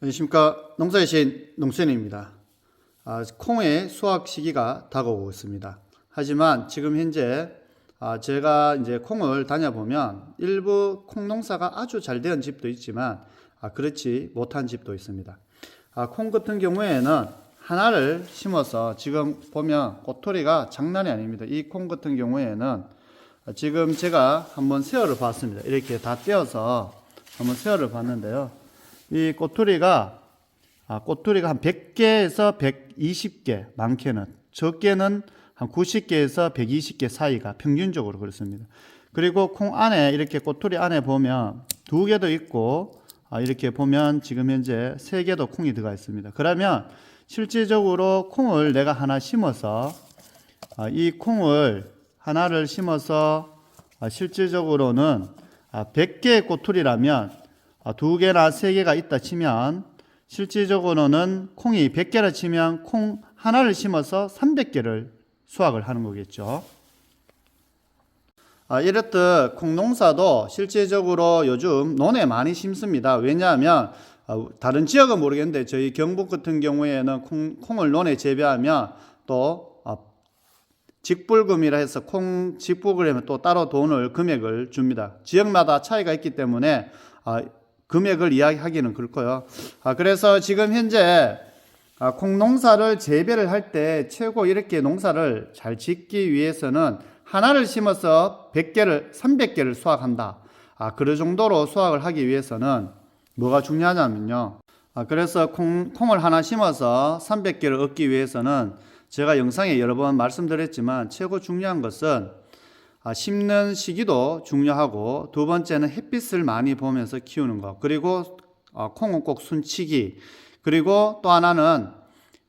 안녕하십니까 농사의 신 농선입니다. 아, 콩의 수확 시기가 다가오고 있습니다. 하지만 지금 현재 아, 제가 이제 콩을 다녀보면 일부 콩 농사가 아주 잘된 집도 있지만 아, 그렇지 못한 집도 있습니다. 아, 콩 같은 경우에는 하나를 심어서 지금 보면 꼬투리가 장난이 아닙니다. 이 콩 같은 경우에는 아, 지금 제가 한번 세어를 봤습니다. 이렇게 다 떼어서 한번 세어를 봤는데요. 이 꼬투리가 아, 꼬투리가 한 100개에서 120개, 많게는 적게는 한 90개에서 120개 사이가 평균적으로 그렇습니다. 그리고 콩 안에 이렇게 꼬투리 안에 보면 두 개도 있고 아, 이렇게 보면 지금 현재 세 개도 콩이 들어가 있습니다. 그러면 실질적으로 콩을 내가 하나 심어서 아, 이 콩을 하나를 심어서 아, 실질적으로는 아, 100개의 꼬투리라면 아, 두 개나 세 개가 있다 치면 실질적으로는 콩이 100개라 치면 콩 하나를 심어서 300개를 수확을 하는 거겠죠. 아, 이렇듯 콩 농사도 실제적으로 요즘 논에 많이 심습니다. 왜냐하면 아, 다른 지역은 모르겠는데 저희 경북 같은 경우에는 콩, 콩을 논에 재배하면 또 아, 직불금이라 해서 콩 하면 또 따로 돈을 금액을 줍니다. 지역마다 차이가 있기 때문에 아, 금액을 이야기하기는 그렇고요. 아, 그래서 지금 현재 아, 콩 농사를 재배를 할 때 최고 이렇게 농사를 잘 짓기 위해서는 하나를 심어서 100개를 300개를 수확한다. 아, 그 정도로 수확을 하기 위해서는 뭐가 중요하냐면요. 아, 그래서 콩, 콩을 하나 심어서 300개를 얻기 위해서는 제가 영상에 여러 번 말씀드렸지만 최고 중요한 것은 아, 심는 시기도 중요하고 두 번째는 햇빛을 많이 보면서 키우는 것 그리고 어, 콩은 꼭 순치기 그리고 또 하나는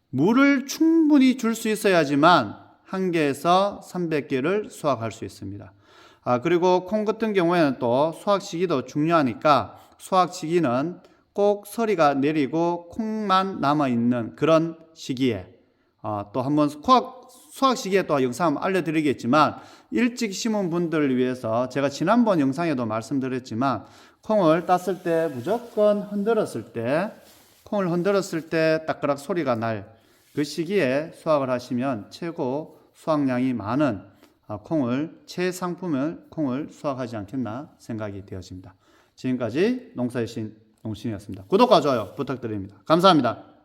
물을 충분히 줄 수 있어야지만 한 개에서 300개를 수확할 수 있습니다. 아, 그리고 콩 같은 경우에는 또 수확 시기도 중요하니까 수확 시기는 꼭 서리가 내리고 콩만 남아 있는 그런 시기에 아, 또 한번 수확, 수확 시기에 또 영상 알려드리겠지만 일찍 심은 분들을 위해서 제가 지난번 영상에도 말씀드렸지만 콩을 땄을 때 무조건 흔들었을 때 콩을 흔들었을 때 따끄락 소리가 날 그 시기에 수확을 하시면 최고 수확량이 많은 아, 콩을 최상품을 콩을 수확하지 않겠나 생각이 되어집니다. 지금까지 농사의 신 농신이었습니다. 구독과 좋아요 부탁드립니다. 감사합니다.